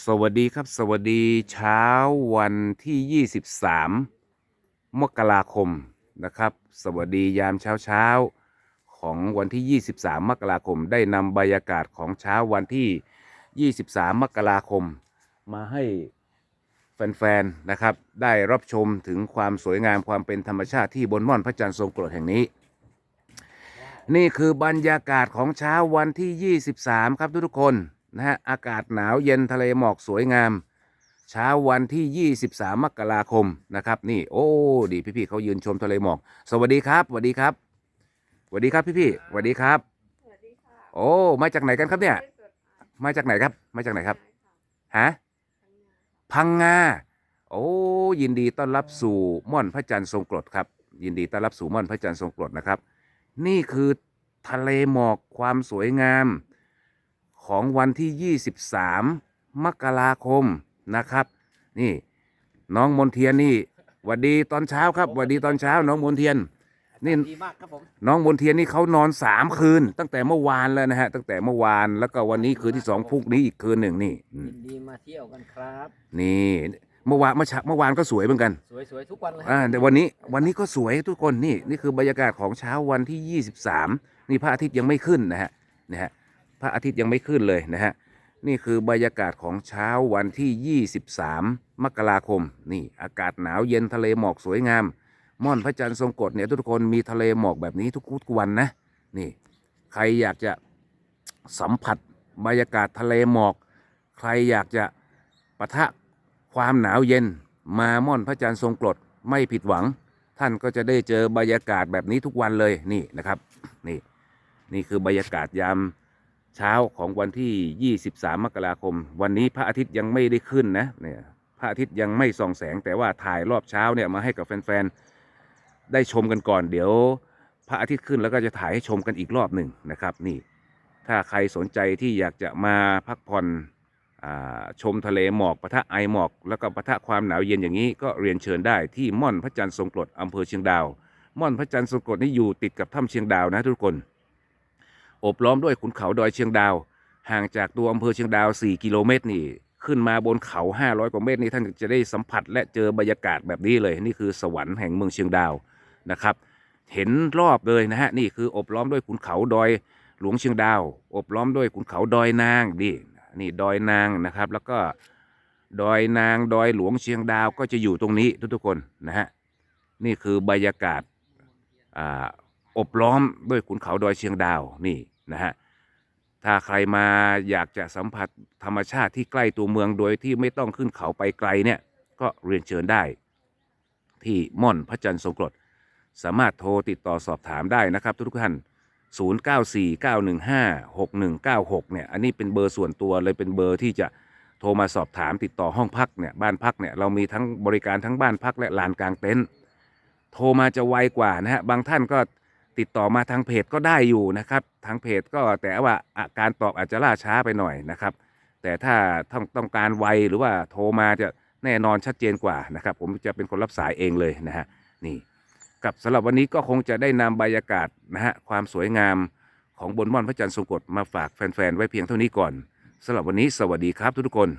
สวัสดีครับสวัสดีเช้าวันที่ 23 มกราคมนะครับ สวัสดียามเช้าเช้าของวันที่ 23 มกราคม ได้นำบรรยากาศของเช้าวันที่ 23 มกราคม มาให้แฟนๆนะครับ ได้รับชมถึงความสวยงามความเป็นธรรมชาติที่บนม่อนพระจันทร์ทรงกรดแห่งนี้ นี่คือบรรยากาศของเช้าวันที่ 23 ครับทุกๆคน นะฮะอากาศหนาวเย็นทะเลหมอกสวยงาม เช้าวันที่ 23 มกราคมนะครับ นี่โอ้ดีพี่ๆเขายืนชมทะเลหมอก สวัสดีครับสวัสดีครับสวัสดีครับพี่ๆสวัสดีครับ สวัสดีค่ะโอ้มาจากไหนกันครับเนี่ยไลฟ์สดค่ะมาจากไหนครับ มาจากไหนครับค่ะฮะทั้งงานค่ะพังงาโอ้ยินดีต้อนรับสู่ม่อนพระจันทร์ทรงกรดครับ ยินดีต้อนรับสู่ม่อนพระจันทร์ทรงกรดนะครับ นี่คือทะเลหมอกความสวยงาม ของวันที่ 23 มกราคมนะครับ นี่น้องมนเทียนนี่หวัดดีตอนเช้าครับหวัดดีตอนเช้าน้องมนเทียน นี่ดีมากครับผมน้องมนเทียนนี่เขานอนสามคืน ตั้งแต่เมื่อวานแล้วนะฮะตั้งแต่เมื่อวานแล้วก็วันนี้คืนที่สองพรุ่งนี้อีกคืนหนึ่งนี่อืมยินดีมาเที่ยวกันครับ นี่เมื่อวานเมื่อเช้าเมื่อวานก็สวยเหมือนกัน สวยๆทุกวันเลยอ่าแต่วันนี้วันนี้ก็สวยทุกคนนี่นี่คือบรรยากาศของเช้าวันที่ 23 นี่พระอาทิตย์ยังไม่ขึ้นนะฮะนะฮะ พระอาทิตย์ยังไม่ขึ้นเลยนะฮะนี่คือบรรยากาศของเช้าวันที่ 23 มกราคม นี่อากาศหนาวเย็นทะเลหมอกสวยงาม ม่อนพระจันทร์ทรงกฎเนี่ยทุกคนมีทะเลหมอกแบบนี้ทุกทุกวันนะนี่ ใครอยากจะสัมผัสบรรยากาศทะเลหมอก ใครอยากจะปะทะความหนาวเย็น มาม่อนพระจันทร์ทรงกรดไม่ผิดหวัง ท่านก็จะได้เจอบรรยากาศแบบนี้ทุกวันเลยนี่นะครับ นี่นี่คือบรรยากาศยาม เช้าของวันที่ 23 มกราคม วันนี้พระอาทิตย์ยังไม่ได้ขึ้นนะเนี่ยพระอาทิตย์ยังไม่ส่องแสง แต่ว่าถ่ายรอบเช้าเนี่ยมาให้กับแฟนๆได้ชมกันก่อนเดี๋ยว พระอาทิตย์ขึ้นแล้วก็จะถ่ายให้ชมกันอีกรอบหนึ่งนะครับนี่ ถ้าใครสนใจที่อยากจะมาพักผ่อนชมทะเลหมอกปะทะไอหมอก แล้วก็ปะทะความหนาวเย็นอย่างนี้ก็เรียนเชิญได้ที่ม่อนพระจันทร์ทรงกรดอำเภอเชียงดาว ม่อนพระจันทร์ทรงกรดนี่อยู่ติดกับถ้ำเชียงดาวนะทุกคน อบล้อมด้วยขุนเขาดอยเชียงดาว ห่างจากตัวอำเภอเชียงดาว 4 กิโลเมตรนี่ ขึ้นมาบนเขา 500 กว่าเมตรนี่ท่านจะได้สัมผัสและเจอบรรยากาศแบบนี้เลย นี่คือสวรรค์แห่งเมืองเชียงดาวนะครับ เห็นรอบเลยนะฮะนี่คืออบล้อมด้วยขุนเขาดอยหลวงเชียงดาว อบล้อมด้วยขุนเขาดอยนางนี่นี่ดอยนางนะครับ แล้วก็ดอยนางดอยหลวงเชียงดาวก็จะอยู่ตรงนี้ทุกๆคนนะฮะนี่คือบรรยากาศออบล้อมด้วยขุนเขาดอยเชียงดาวนี่ นะฮะถ้าใครมาอยากจะสัมผัสธรรมชาติที่ใกล้ตัวเมืองโดยที่ไม่ต้องขึ้นเขาไปไกลเนี่ยก็เรียนเชิญได้ ที่ม่อนพระจันทร์ทรงกรดสามารถโทรติดต่อสอบถามได้นะครับทุกท่าน 0949156196 เนี่ย อันนี้เป็นเบอร์ส่วนตัวเลยเป็นเบอร์ที่จะโทรมาสอบถามติดต่อห้องพักเนี่ยบ้านพักเนี่ยเรามีทั้งบริการทั้งบ้านพักและลานกลางเต็นท์โทรมาจะไวกว่านะฮะบางท่านก็ ติดต่อมาทางเพจก็ได้อยู่นะครับ ทางเพจก็แต่ว่าอาการตอบอาจจะล่าช้าไปหน่อยนะครับ แต่ถ้าต้องต้องการไวหรือว่าโทรมาจะแน่นอนชัดเจนกว่านะครับ ผมจะเป็นคนรับสายเองเลยนะฮะนี่กับสำหรับวันนี้ก็คงจะได้นำบรรยากาศนะฮะความสวยงามของบนม่อนพระจันทร์ทรงกฎมาฝากแฟนๆไว้เพียงเท่านี้ก่อนสำหรับวันนี้สวัสดีครับทุกทุกคน